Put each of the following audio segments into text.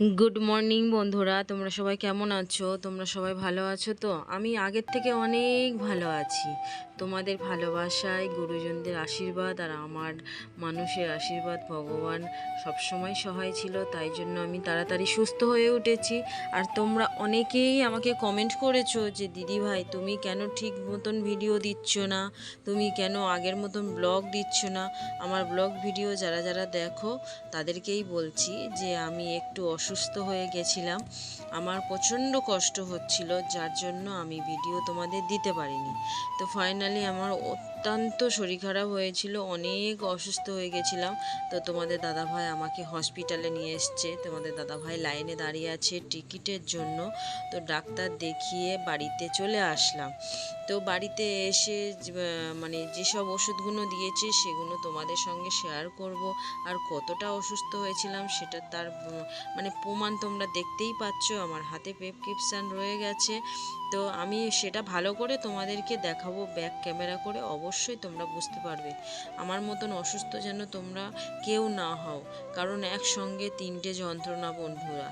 Good morning বন্ধুরা। তোমরা সবাই কেমন আছো? তোমরা সবাই ভালো আছো তো? আমি আগের থেকে অনেক ভালো আছি। তোমাদের ভালোবাসায় গুরুজনদের আশীর্বাদ আর আমার মানুষের আশীর্বাদ ভগবান সবসময় সহায় ছিল, তাই জন্য আমি তাড়াতাড়ি সুস্থ হয়ে উঠেছি। আর তোমরা অনেকেই আমাকে কমেন্ট করেছ যে, দিদি ভাই, তুমি কেন ঠিক মতন ভিডিও দিচ্ছ না? তুমি কেন আগের মতন ব্লগ দিচ্ছ না? আমার ব্লগ ভিডিও যারা যারা দেখো, তাদেরকেই বলছি যে, আমি একটু অসুস্থ হয়ে গেছিলাম। আমার প্রচণ্ড কষ্ট হচ্ছিল, যার জন্য আমি ভিডিও তোমাদের দিতে পারিনি। তো ফাইনালি আমার অত্যন্ত শরীর খারাপ হয়েছিল, অনেক অসুস্থ হয়ে গেছিলাম। তো তোমাদের দাদাভাই আমাকে হসপিটালে নিয়ে এসছে। তোমাদের দাদাভাই লাইনে দাঁড়িয়ে আছে টিকিটের জন্য। তো ডাক্তার দেখিয়ে বাড়িতে চলে আসলাম। তো বাড়িতে এসে মানে যেসব ওষুধগুলো দিয়েছে, সেগুলো তোমাদের সঙ্গে শেয়ার করব। আর কতটা অসুস্থ হয়েছিলাম, সেটা তার মানে প্রমাণ তোমরা দেখতেই পাচ্ছ। আমার হাতে প্রেসক্রিপশান রয়ে গেছে। তো আমি সেটা ভালো করে তোমাদেরকে দেখাবো ব্যাক ক্যামেরা করে, অবশ্যই তোমরা বুঝতে পারবে। আমার মতন অসুস্থ যেন তোমরা কেউ না হও, কারণ একসঙ্গে তিনটে যন্ত্রণা বন্ধুরা।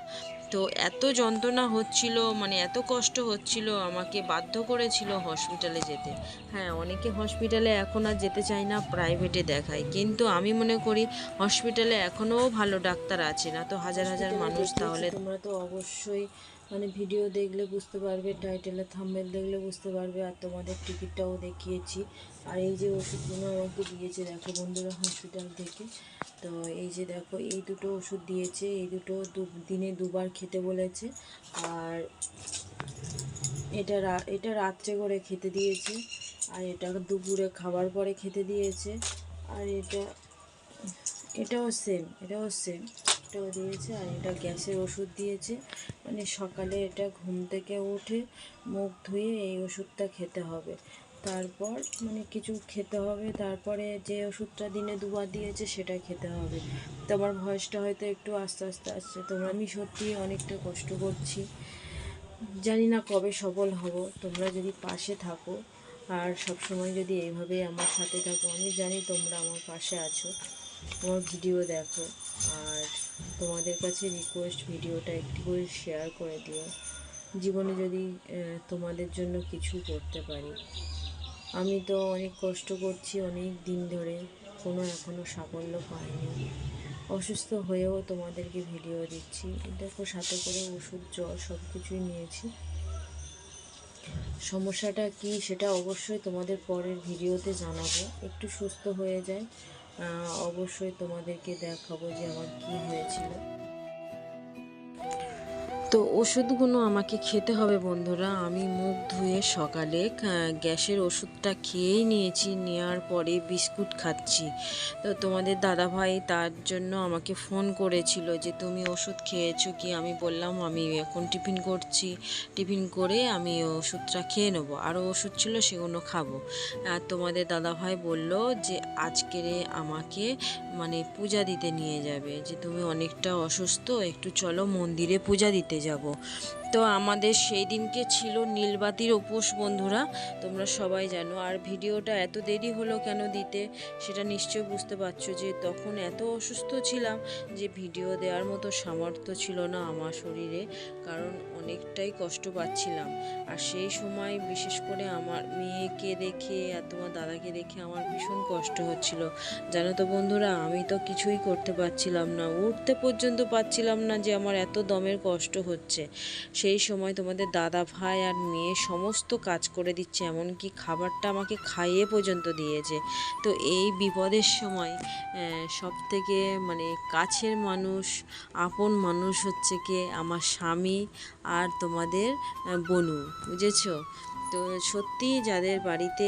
তো এত যন্ত্রণা হচ্ছিল মানে এত কষ্ট হচ্ছিল আমাকে বাধ্য করেছিল হসপিটালে যেতে। হ্যাঁ অনেকে হসপিটালে এখন আর যেতে চায় না প্রাইভেটে দেখায়। কিন্তু আমি মনে করি হসপিটালে এখনও ভালো ডাক্তার আছে না তো হাজার হাজার মানুষ তাহলে তোমরা তো অবশ্যই মানে ভিডিও দেখলে বুঝতে পারবে টাইটেলে থাম্বেল দেখলে বুঝতে পারবে, আর তোমাদের টিকিটটাও দেখিয়েছি। আর এই যে ওষুধগুলো আমাকে দিয়েছে, দেখো বন্ধুরা হসপিটাল থেকে। তো এই যে দেখো, এই দুটো ওষুধ দিয়েছে, এই দুটো দিনে দুবার খেতে বলেছে। আর এটা এটা রাত্রে করে খেতে দিয়েছে, আর এটা দুপুরে খাবার পরে খেতে দিয়েছে। আর এটা, এটাও সেম এটাও সেম এটাও দিয়েছে, আর এটা গ্যাসের ওষুধ দিয়েছে। মানে সকালে এটা ঘুম থেকে উঠে মুখ ধুয়ে এই ওষুধটা খেতে হবে। তারপর মানে কিছু খেতে হবে, তারপরে যে ওষুধটা দিনে দুবার দিয়েছে সেটা খেতে হবে। তোমার ভয়েসটা হয়তো একটু আস্তে আস্তে আসছে তোমরা আমি সত্যি অনেকটা কষ্ট করছি। জানি না কবে সফল হব, তোমরা যদি পাশে থাকো আর সব সময় যদি এইভাবে আমার সাথে থাকো, আমি জানি তোমরা আমার পাশে আছো, আমার ভিডিও দেখো। আর তোমাদের কাছে রিকোয়েস্ট ভিডিওটা একটু করে শেয়ার করে দিও। জীবনে যদি তোমাদের জন্য কিছু করতে পারি। আমি তো অনেক কষ্ট করছি, অনেক দিন ধরে কোনো এখনও সাফল্য পাইনি। অসুস্থ হয়েও তোমাদেরকে ভিডিও দিচ্ছি। দেখো, সাথে করে ওষুধ, জল সব কিছুই নিয়েছি। সমস্যাটা কি সেটা অবশ্যই তোমাদের পরের ভিডিওতে জানাব। একটু সুস্থ হয়ে যায়। অবশ্যই তোমাদেরকে দেখাবো যে আমার কি হয়েছিল। তো ওষুধগুলো আমাকে খেতে হবে বন্ধুরা। আমি মুখ ধুয়ে সকালে গ্যাসের ওষুধটা খেয়েই নিয়েছি নেওয়ার পরে বিস্কুট খাচ্ছি। তো তোমাদের দাদাভাই তার জন্য আমাকে ফোন করেছিল যে, তুমি ওষুধ খেয়েছো কি? আমি বললাম, আমি এখন টিফিন করছি। টিফিন করে আমি ওষুধটা খেয়ে নেব। আরও ওষুধ ছিল সেগুলো খাব। আর তোমাদের দাদাভাই বলল যে, আজকেরে আমাকে মানে পূজা দিতে নিয়ে যাবে। যে, তুমি অনেকটা অসুস্থ, একটু চলো মন্দিরে পূজা দিতে যাব। তো আমাদের সেই দিনকে ছিল নীলবাতির উপোস, বন্ধুরা। তোমরা সবাই জানো। আর ভিডিওটা এত দেরি হলো কেন দিতে, সেটা নিশ্চয় বুঝতে পারছ যে তখন এত অসুস্থ ছিলাম যে ভিডিও দেওয়ার মতো সামর্থ্য ছিল না আমার শরীরে, কারণ অনেকটাই কষ্ট পাচ্ছিলাম। আর সেই সময় বিশেষ করে আমার মেয়েকে দেখে আর তোমার দাদাকে দেখে আমার ভীষণ কষ্ট হচ্ছিল। জানো তো বন্ধুরা, আমি তো কিছুই করতে পারছিলাম না। উঠতে পর্যন্ত পারছিলাম না যে আমার এত দমের কষ্ট হচ্ছে। সেই সময় তোমাদের দাদা ভাই আর মেয়ে সমস্ত কাজ করে দিচ্ছে, এমনকি খাবারটা আমাকে খাইয়ে পর্যন্ত দিয়েছে। তো এই বিপদের সময় সব থেকে মানে কাছের মানুষ, আপন মানুষ হচ্ছে কে? আমার স্বামী আর তোমাদের বনু, বুঝেছ? তো সত্যি যাদের বাড়িতে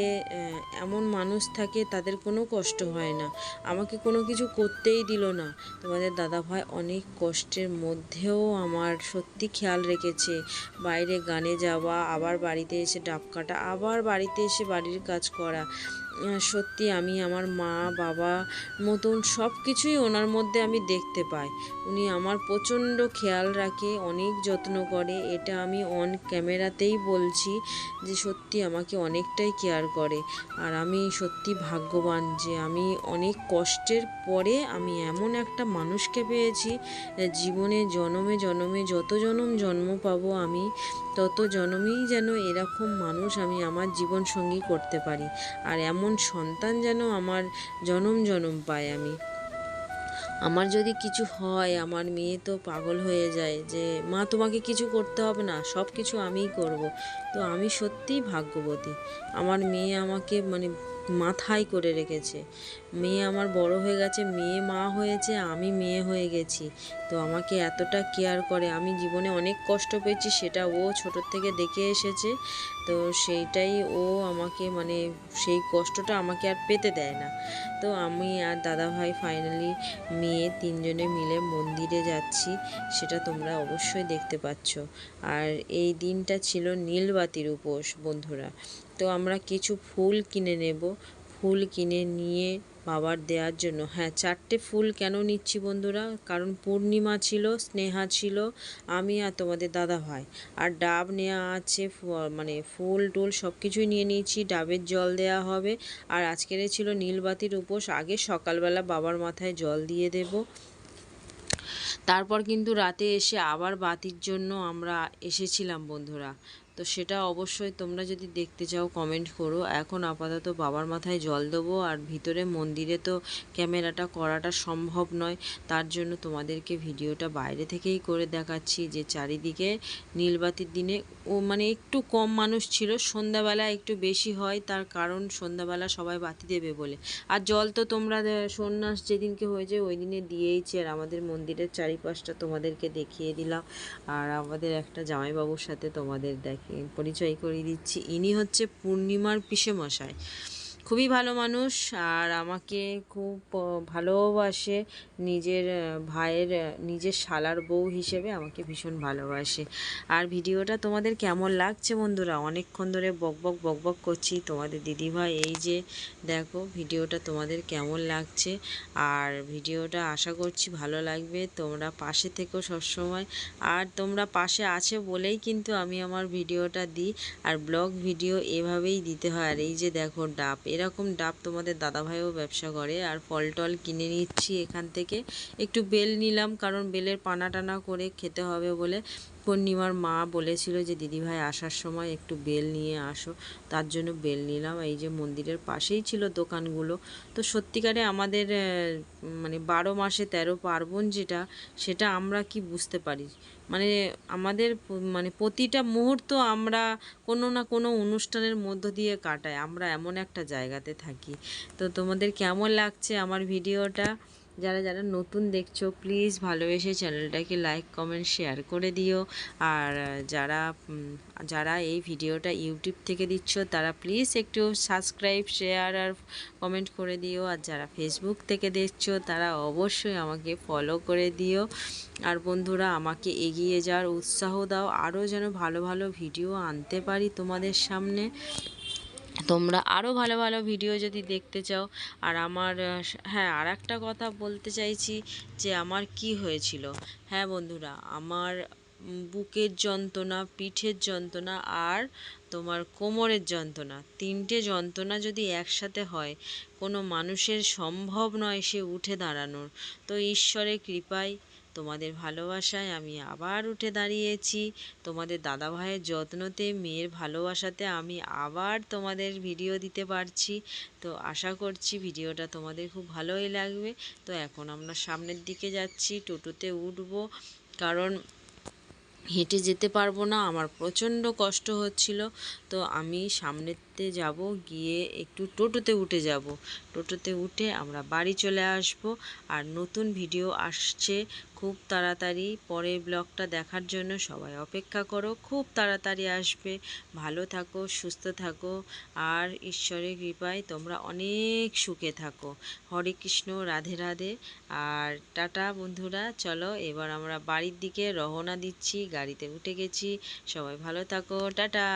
এমন মানুষ থাকে তাদের কোনো কষ্ট হয় না। আমাকে কোনো কিছু করতেই দিল না। তোমাদের দাদাভাই অনেক কষ্টের মধ্যেও আমার সত্যি খেয়াল রেখেছে। বাইরে গানে যাওয়া, আবার বাড়িতে এসে ডাব কাটা, আবার বাড়িতে এসে বাড়ির কাজ করা। সত্যি আমি আমার মা, বাবা মতন সব কিছুই ওনার মধ্যে আমি দেখতে পাই। উনি আমার প্রচণ্ড খেয়াল রাখে, অনেক যত্ন করে। এটা আমি অন ক্যামেরাতেই বলছি যে সত্যি আমাকে অনেকটাই কেয়ার করে। আর আমি সত্যি ভাগ্যবান যে আমি অনেক কষ্টের পরে আমি এমন একটা মানুষকে পেয়েছি জীবনে জনমে জনমে যত জনম জন্ম পাবো আমি, তত জনমেই যেন এরকম মানুষ আমি আমার জীবন সঙ্গী করতে পারি। আর এমন সন্তান যেন আমার জনম জনম পাই আমি। আমার যদি কিছু হয়, আমার মেয়ে তো পাগল হয়ে যায় যে, মা, তোমাকে কিছু করতে হবে না সব কিছু আমিই করব। তো আমি সত্যিই ভাগ্যবতী। আমার মেয়ে আমাকে মানে মাথায় করে রেখেছে। মেয়ে আমার বড় হয়ে গেছে, মেয়ে মা হয়েছে, আমি মেয়ে হয়ে গেছি। তো আমাকে এতটা কেয়ার করে, আমি জীবনে অনেক কষ্ট পেয়েছি, সেটা ও ছোটোর থেকে দেখে এসেছে। তো সেইটাই ও আমাকে মানে সেই কষ্টটা আমাকে আর পেতে দেয় না। তো আমি আর দাদা ভাই ফাইনালি মেয়ে তিনজনে মিলে মন্দিরে যাচ্ছি, সেটা তোমরা অবশ্যই দেখতে পাচ্ছ। আর এই দিনটা ছিল নীলবাতির উপোস, বন্ধুরা। তো আমরা কিছু ফুল কিনে নেব। ফুল কিনে নিয়ে বাবার দেওয়ার জন্য। হ্যাঁ চারটে ফুল কেন নিচ্ছি বন্ধুরা? কারণ পূর্ণিমা ছিল, স্নেহা ছিল, আমি আর তোমাদের দাদা ভাই। আর ডাব নেওয়া আছে মানে ফুল টুল সব কিছুই নিয়ে নিয়েছি। ডাবের জল দেওয়া হবে। আর আজকের ছিল নীলবাতির উপোস। আগে সকালবেলা বাবার মাথায় জল দিয়ে দেবো। তারপর কিন্তু রাতে এসে আবার বাতির জন্য আমরা এসেছিলাম বন্ধুরা। তো সেটা অবশ্যই তোমরা যদি দেখতে চাও কমেন্ট করো। এখন আপাতত বাবার মাথায় জল দেবো আর ভিতরে মন্দিরে তো ক্যামেরাটা করাটা সম্ভব নয়, তার জন্য তোমাদেরকে ভিডিওটা বাইরে থেকেই করে দেখাচ্ছি যে চারিদিকে নীলবাতির দিনে ও মানে একটু কম মানুষ ছিল, সন্ধ্যাবেলা একটু বেশি হয়, তার কারণ সন্ধ্যাবেলা সবাই বাতি দেবে বলে। আর জল তো তোমরা সন্ন্যাস যেদিনকে হয়েছে ওই দিনে দিয়েইছি, আর আমাদের মন্দিরের চারিপাশটা তোমাদেরকে দেখিয়ে দিলাম। আর আমাদের একটা জামাইবাবুর সাথে তোমাদের দেখে পরিচয় করিয়ে দিচ্ছি। ইনি হচ্ছে পূর্ণিমার পিসে মশাই খুবই ভালো মানুষ আর আমাকে খুব ভালোবাসে। নিজের ভাইয়ের নিজের শালার বউ হিসেবে আমাকে ভীষণ ভালোবাসে। আর ভিডিওটা তোমাদের কেমন লাগছে বন্ধুরা? অনেকক্ষণ ধরে বক বক বক বক করছি। তোমাদের দিদিভাই, এই যে দেখো ভিডিওটা তোমাদের কেমন লাগছে। আর ভিডিওটা আশা করছি ভালো লাগবে। তোমরা পাশে থেকো সবসময়। আর তোমরা পাশে আছে বলেই কিন্তু আমি আমার ভিডিওটা দিই। আর ব্লগ ভিডিও এভাবেই দিতে হয়। আর এই যে দেখো ডাব এরকম ডাব তোমাদের দাদাভাইও ব্যবসা করে, আর ফল টল কিনে নিচ্ছি এখান থেকে। একটু বেল নিলাম, কারণ বেলের পানা টানা করে খেতে হবে বলে পূর্ণিমার মা বলেছিল যে, দিদিভাই, আসার সময় একটু বেল নিয়ে আসো। তার জন্য বেল নিলাম। এই যে মন্দিরের পাশেই ছিল দোকানগুলো। তো সত্যিকারে আমাদের মানে বারো মাসে তেরো পার্বণ যেটা, সেটা আমরা কি বুঝতে পারি? মানে আমাদের মানে প্রতিটা মুহূর্ত আমরা কোনো না কোনো অনুষ্ঠানের মধ্য দিয়ে কাটাই। আমরা এমন একটা জায়গাতে থাকি। তো তোমাদের কেমন লাগছে আমার ভিডিওটা? যারা যারা নতুন দেখছ প্লিজ ভালোবেসে চ্যানেলটাকে লাইক কমেন্ট শেয়ার করে দিও। আর যারা যারা এই ভিডিওটা ইউটিউব থেকে দিচ্ছ, তারা প্লিজ একটু সাবস্ক্রাইব শেয়ার আর কমেন্ট করে দিও। আর যারা ফেসবুক থেকে দেখছ, তারা অবশ্যই আমাকে ফলো করে দিও। আর বন্ধুরা, আমাকে এগিয়ে যাওয়ার উৎসাহ দাও। আরও যেন ভালো ভালো ভিডিও আনতে পারি তোমাদের সামনে। তোমরা আরও ভালো ভালো ভিডিও যদি দেখতে চাও, আর আমার হ্যাঁ আর একটা কথা বলতে চাইছি যে আমার কি হয়েছিল। হ্যাঁ বন্ধুরা, আমার বুকের যন্ত্রণা, পিঠের যন্ত্রণা আর তোমার কোমরের যন্ত্রণা, তিনটে যন্ত্রণা যদি একসাথে হয়, কোনো মানুষের সম্ভব নয় সে উঠে দাঁড়ানোর। তো ঈশ্বরের কৃপায় তোমাদের ভালোবাসায় আমি আবার উঠে দাঁড়িয়েছি। তোমাদের দাদা ভাইয়ের যত্নতে, মেয়ের ভালোবাসাতে আমি আবার তোমাদের ভিডিও দিতে পারছি। তো আশা করছি ভিডিওটা তোমাদের খুব ভালোই লাগবে। তো এখন আমরা সামনের দিকে যাচ্ছি, টোটোতে উঠব। কারণ হেঁটে যেতে পারব না, আমার প্রচণ্ড কষ্ট হচ্ছিল। তো আমি সামনেতে যাব, গিয়ে একটু টোটোতে উঠে যাব। টোটোতে উঠে আমরা বাড়ি চলে আসব আর নতুন ভিডিও আসছে। খুব তাড়াতাড়ি পরের ব্লগটা দেখার জন্য সবাই অপেক্ষা করো, খুব তাড়াতাড়ি আসবে। ভালো থাকো, সুস্থ থাকো আর ঈশ্বরের কৃপায় তোমরা অনেক সুখে থাকো। হরে কৃষ্ণ, রাধে রাধে আর টাটা বন্ধুরা। চলো এবার আমরা বাড়ির দিকে রওনা দিচ্ছি, গাড়িতে উঠে গেছি। সবাই ভালো থাকো, টাটা।